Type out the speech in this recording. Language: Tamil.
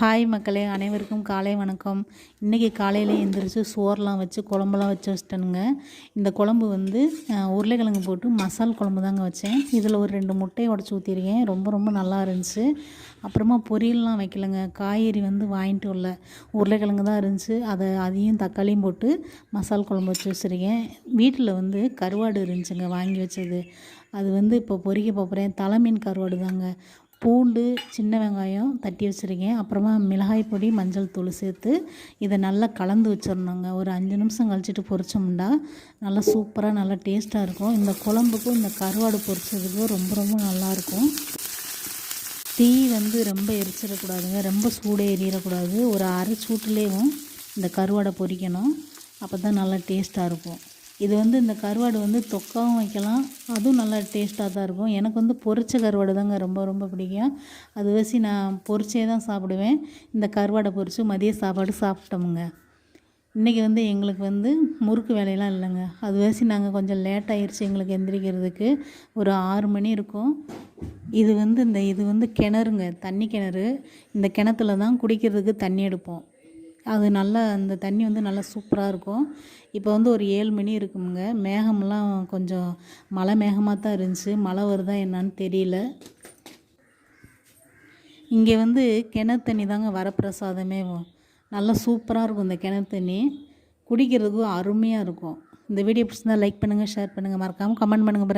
ஹாய் மக்களே அனைவருக்கும் காலை வணக்கம். இன்றைக்கி காலையில் எழுந்திரிச்சு சோறுலாம் வச்சு குழம்புலாம் வச்சு வச்சிட்டேனுங்க. இந்த குழம்பு வந்து உருளைக்கிழங்கு போட்டு மசால் குழம்பு தாங்க வச்சேன். இதில் ஒரு ரெண்டு முட்டையை உடச்சி ஊற்றிருக்கேன் ரொம்ப ரொம்ப நல்லா இருந்துச்சு. அப்புறமா பொரியல்லாம் வைக்கலங்க. காய்கறி வந்து வாங்கிட்டு வரல. உருளைக்கிழங்கு தான் இருந்துச்சு. அதை அதையும் தக்காளியும் போட்டு மசால் குழம்பு வச்சு வச்சுருக்கேன். வீட்டில் வந்து கருவாடு இருந்துச்சுங்க வாங்கி வச்சது. அது வந்து இப்போ பொறிக்க போகிறேன் தலைமீன் கருவாடு தாங்க. பூண்டு சின்ன வெங்காயம் தட்டி வச்சுருக்கேன். அப்புறமா மிளகாய் பொடி மஞ்சள் தூள் சேர்த்து இதை நல்லா கலந்து வச்சிடணுங்க. ஒரு அஞ்சு நிமிஷம் கழிச்சிட்டு பொரிச்சோம்னா நல்லா சூப்பராக நல்லா டேஸ்ட்டாக இருக்கும். இந்த குழம்புக்கும் இந்த கருவாடு பொரிச்சதுக்கும் ரொம்ப ரொம்ப நல்லாயிருக்கும் தீ வந்து ரொம்ப எரிச்சிடக்கூடாதுங்க. ரொம்ப சூடே எரியக்கூடாது ஒரு அரை சூட்டுலேயும் இந்த கருவாடை பொரிக்கணும். அப்போ தான் நல்லா டேஸ்ட்டாக இருக்கும். இது வந்து இந்த கருவாடு வந்து தொக்காவும் வைக்கலாம். அதுவும் நல்லா டேஸ்ட்டாக தான் இருக்கும். எனக்கு வந்து பொரிச்ச கருவாடு தாங்க ரொம்ப ரொம்ப பிடிக்கும். அது வச்சு நான் பொரிச்சே தான் சாப்பிடுவேன். இந்த கருவாடை பொரித்து மதிய சாப்பாடு சாப்பிட்டோமுங்க. இன்றைக்கி வந்து எங்களுக்கு வந்து முறுக்கு வேலையெல்லாம் இல்லைங்க. அது வச்சு நாங்கள் கொஞ்சம் லேட் ஆயிடுச்சு எங்களுக்கு எந்திரிக்கிறதுக்கு. ஒரு ஆறு மணி இருக்கும். இது வந்து இந்த இது வந்து கிணறுங்க. தண்ணி கிணறு. இந்த கிணத்துல தான் குடிக்கிறதுக்கு தண்ணி எடுப்போம். அது நல்லா அந்த தண்ணி வந்து நல்லா சூப்பராக இருக்கும். இப்போ வந்து ஒரு ஏழு மணி இருக்குங்க மேகம்லாம் கொஞ்சம் மழை மேகமாக தான் இருந்துச்சு. மழை வருதா என்னன்னு தெரியல. இங்கே வந்து கிணறு தண்ணி தாங்க வரப்பிரசாதமே நல்லா சூப்பராக இருக்கும் இந்த கிணறு தண்ணி. குடிக்கிறதுக்கும் அருமையாக இருக்கும். இந்த வீடியோ பிடிச்சிருந்தா லைக் பண்ணுங்கள் ஷேர் பண்ணுங்கள் மறக்காமல் கமெண்ட் பண்ணுங்கள்